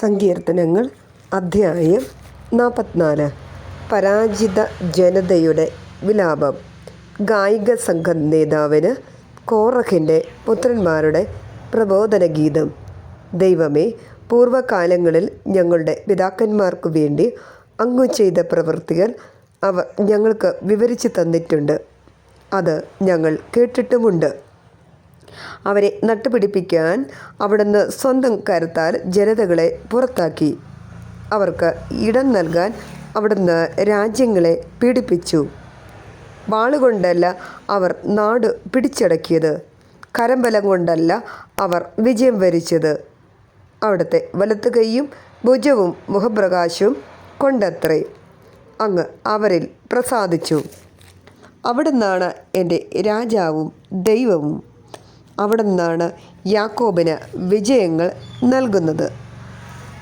സങ്കീർത്തനങ്ങൾ അധ്യായം നാൽപ്പത്തിനാല് പരാജിത ജനതയുടെ വിലാപം. ഗായിക സംഘം നേതാവിന് കോറഹിന്റെ പുത്രന്മാരുടെ പ്രബോധന ഗീതം ദൈവമേ പൂർവകാലങ്ങളിൽ ഞങ്ങളുടെ പിതാക്കന്മാർക്കു വേണ്ടി അങ്ങു ചെയ്ത പ്രവൃത്തികൾ അവർ ഞങ്ങൾക്ക് വിവരിച്ചു തന്നിട്ടുണ്ട്. അത് ഞങ്ങൾ കേട്ടിട്ടുമുണ്ട്. അവരെ നട്ടുപിടിപ്പിക്കാൻ അവിടുന്ന് സ്വന്തം കരുത്താൽ ജനതകളെ പുറത്താക്കി. അവർക്ക് ഇടം നൽകാൻ അവിടുന്ന് രാജ്യങ്ങളെ പീഡിപ്പിച്ചു. വാളുകൊണ്ടല്ല അവർ നാട് പിടിച്ചടക്കിയത്. കരംബലം കൊണ്ടല്ല അവർ വിജയം വരിച്ചത്. അവിടുത്തെ വലത്തു കൈയും ഭുജവും മുഖപ്രകാശവും കൊണ്ടത്രേ. അങ്ങ് അവരിൽ പ്രസാദിച്ചു. അവിടുന്നാണ് എന്റെ രാജാവും ദൈവവും. അവിടുന്നാണ് യാക്കോബിന് വിജയങ്ങൾ നൽകുന്നത്.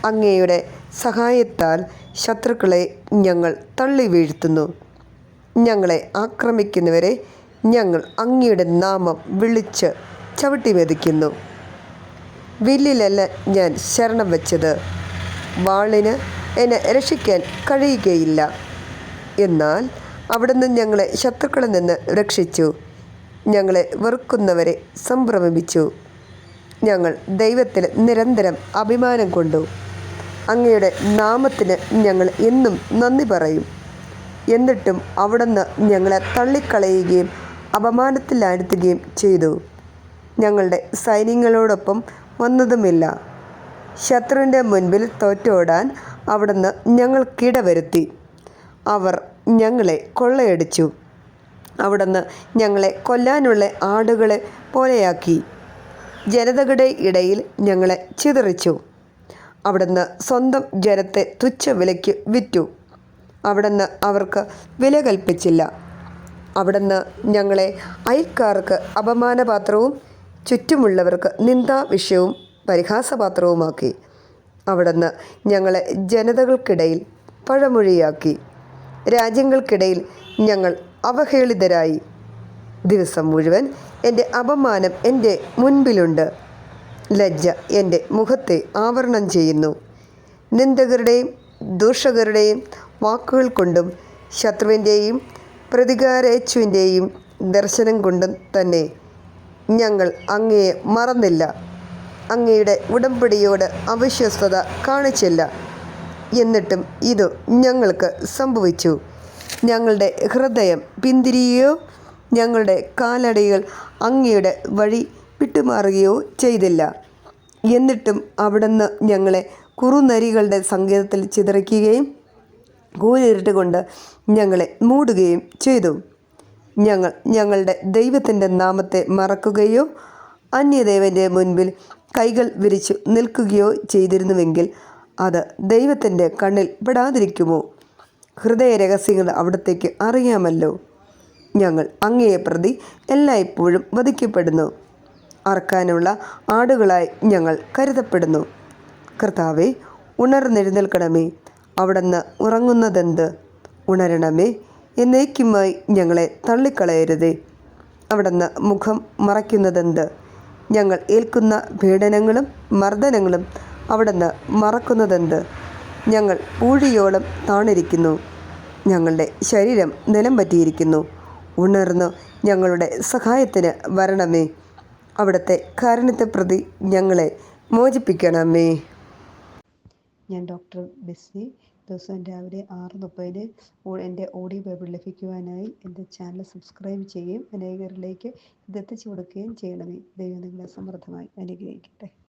അങ്ങയുടെ സഹായത്താൽ ശത്രുക്കളെ ഞങ്ങൾ തള്ളി വീഴ്ത്തുന്നു. ഞങ്ങളെ ആക്രമിക്കുന്നവരെ ഞങ്ങൾ അങ്ങയുടെ നാമം വിളിച്ച് ചവിട്ടി മെതിക്കുന്നു. വില്ലിലല്ല ഞാൻ ശരണം വച്ചത്. വാളിന് എന്നെ രക്ഷിക്കാൻ കഴിയുകയില്ല. എന്നാൽ അവിടുന്ന് ഞങ്ങളെ ശത്രുക്കളിൽ നിന്ന് രക്ഷിച്ചു. ഞങ്ങളെ വെറുക്കുന്നവരെ സംഭ്രമിപ്പിച്ചു. ഞങ്ങൾ ദൈവത്തിൽ നിരന്തരം അഭിമാനം കൊണ്ടു. അങ്ങയുടെ നാമത്തിന് ഞങ്ങൾ എന്നും നന്ദി പറയും. എന്നിട്ടും അവിടുന്ന് ഞങ്ങളെ തള്ളിക്കളയുകയും അപമാനത്തിലാഴ്ത്തുകയും ചെയ്തു. ഞങ്ങളുടെ സൈന്യങ്ങളോടൊപ്പം വന്നതുമില്ല. ശത്രുവിന്റെ മുൻപിൽ തോറ്റോടാൻ അവിടുന്ന് ഞങ്ങൾക്കിടവരുത്തി അവർ ഞങ്ങളെ കൊള്ളയടിച്ചു. അവിടുന്ന് ഞങ്ങളെ കൊല്ലാനുള്ള ആടുകളെ പോലെയാക്കി. ജനതകളുടെ ഇടയിൽ ഞങ്ങളെ ചിതറിച്ചു. അവിടുന്ന് സ്വന്തം ജനത്തെ തുച്ഛ വിലയ്ക്ക് വിറ്റു. അവിടുന്ന് അവർക്ക് വില കൽപ്പിച്ചില്ല. അവിടുന്ന് ഞങ്ങളെ അയൽക്കാർക്ക് അപമാനപാത്രവും ചുറ്റുമുള്ളവർക്ക് നിന്ദാവിഷയവും പരിഹാസപാത്രവുമാക്കി. അവിടുന്ന് ഞങ്ങളെ ജനതകൾക്കിടയിൽ പഴമൊഴിയാക്കി. രാജ്യങ്ങൾക്കിടയിൽ ഞങ്ങൾ അവഹേളിതരായി. ദിവസം മുഴുവൻ എന്റെ അപമാനം എന്റെ മുൻപിലുണ്ട്. ലജ്ജ എന്റെ മുഖത്തെ ആവരണം ചെയ്യുന്നു. നിന്ദകരുടെയും ദൂഷകരുടെയും വാക്കുകൾ കൊണ്ടും ശത്രുവിന്റെയും പ്രതികാരേച്ഛുവിന്റെയും ദർശനം കൊണ്ടും തന്നെ ഞങ്ങൾ അങ്ങയെ മറന്നില്ല. അങ്ങയുടെ ഉടമ്പടിയോട് അവിശ്വസ്തത കാണിച്ചില്ല. എന്നിട്ടും ഇത് ഞങ്ങൾക്ക് സംഭവിച്ചു. ഞങ്ങളുടെ ഹൃദയം പിന്തിരിയുകയോ ഞങ്ങളുടെ കാലടികൾ അങ്ങയുടെ വഴി വിട്ടുമാറുകയോ ചെയ്തില്ല. എന്നിട്ടും അവിടുന്ന് ഞങ്ങളെ കുറുനരികളുടെ സങ്കേതത്തിൽ ചിതറിക്കുകയും കൂരിരുട്ട് കൊണ്ട് ഞങ്ങളെ മൂടുകയും ചെയ്തു. ഞങ്ങൾ ഞങ്ങളുടെ ദൈവത്തിന്റെ നാമത്തെ മറക്കുകയോ അന്യദേവന്റെ മുൻപിൽ കൈകൾ വിരിച്ചു നിൽക്കുകയോ ചെയ്തിരുന്നുവെങ്കിൽ അത് ദൈവത്തിന്റെ കണ്ണിൽ പെടാതിരിക്കുമോ? ഹൃദയ രഹസ്യങ്ങൾ അവിടത്തേക്ക് അറിയാമല്ലോ. ഞങ്ങൾ അങ്ങയെ പ്രതി എല്ലായ്പ്പോഴും വധിക്കപ്പെടുന്നു. അറക്കാനുള്ള ആടുകളായി ഞങ്ങൾ കരുതപ്പെടുന്നു. കർത്താവെ ഉണർന്നെഴുന്നേൽക്കണമേ. അവിടുന്ന് ഉറങ്ങുന്നതെന്ത്? ഉണരണമേ. എന്നേക്കുമായി ഞങ്ങളെ തള്ളിക്കളയരുതേ. അവിടുന്ന് മുഖം മറയ്ക്കുന്നതെന്ത്? ഞങ്ങൾ ഏൽക്കുന്ന പീഡനങ്ങളും മർദ്ദനങ്ങളും അവിടുന്ന് മറക്കുന്നതെന്ത്? ഞങ്ങൾ പൂഴിയോളം താണിരിക്കുന്നു. ഞങ്ങളുടെ ശരീരം നിലം പറ്റിയിരിക്കുന്നു. ഉണർന്നു ഞങ്ങളുടെ സഹായത്തിന് വരണമേ. അവിടുത്തെ കാരണത്തെ പ്രതി ഞങ്ങളെ മോചിപ്പിക്കണമേ. ഞാൻ ഡോക്ടർ ബെസ്സി ദിവസം രാവിലെ ആറ് മുപ്പതിന് എന്റെ ഓഡിയോ ബൈബിൾ ലഭിക്കുവാനായി എന്റെ ചാനൽ സബ്സ്ക്രൈബ് ചെയ്യുകയും അനേകരിലേക്ക് ഇതെത്തിച്ചു കൊടുക്കുകയും ചെയ്യണമേ. ദൈവം നിങ്ങളെ സമൃദ്ധമായി അനുഗ്രഹിക്കട്ടെ.